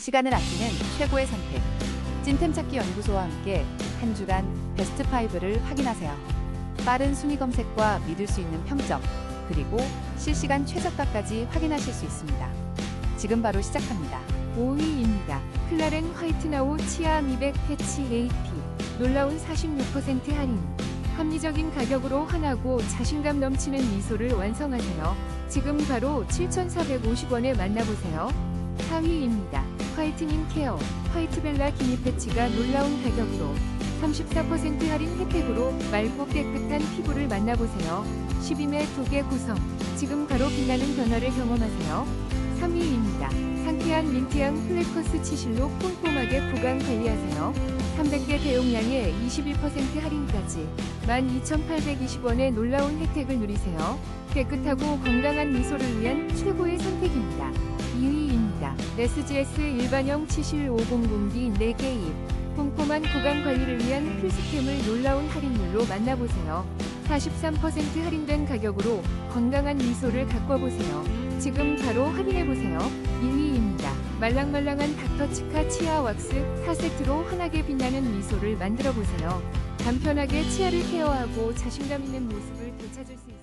시간을 아끼는 최고의 선택. 찐템 찾기 연구소와 함께 한 주간 베스트 5를 확인하세요. 빠른 순위 검색과 믿을 수 있는 평점, 그리고 실시간 최저가까지 확인하실 수 있습니다. 지금 바로 시작합니다. 5위입니다. 클라렌 화이트나우 치아 미백 패치 AP 놀라운 46% 할인 합리적인 가격으로 환하고 자신감 넘치는 미소를 완성하세요. 지금 바로 7,450원에 만나보세요. 4위입니다. 화이트닝 케어 화이트벨라 기니 패치가 놀라운 가격으로 34% 할인 혜택으로 맑고 깨끗한 피부를 만나보세요. 12매 2개 구성 지금 바로 빛나는 변화를 경험하세요. 3위입니다. 상쾌한 민트향 플래커스 치실로 꼼꼼하게 구강 관리하세요. 300개 대용량에 21% 할인까지 12,820원의 놀라운 혜택을 누리세요. 깨끗하고 건강한 미소를 위한 최고의 선택입니다. 2위입니다. 레스GS 일반형 치실 500D 4개 입 꼼꼼한 구강 관리를 위한 필수템을 놀라운 할인율로 만나보세요. 43% 할인된 가격으로 건강한 미소를 가꿔보세요. 지금 바로 확인해보세요. 1위입니다. 말랑말랑한 닥터치카 치아 왁스 4세트로 환하게 빛나는 미소를 만들어보세요. 간편하게 치아를 케어하고 자신감 있는 모습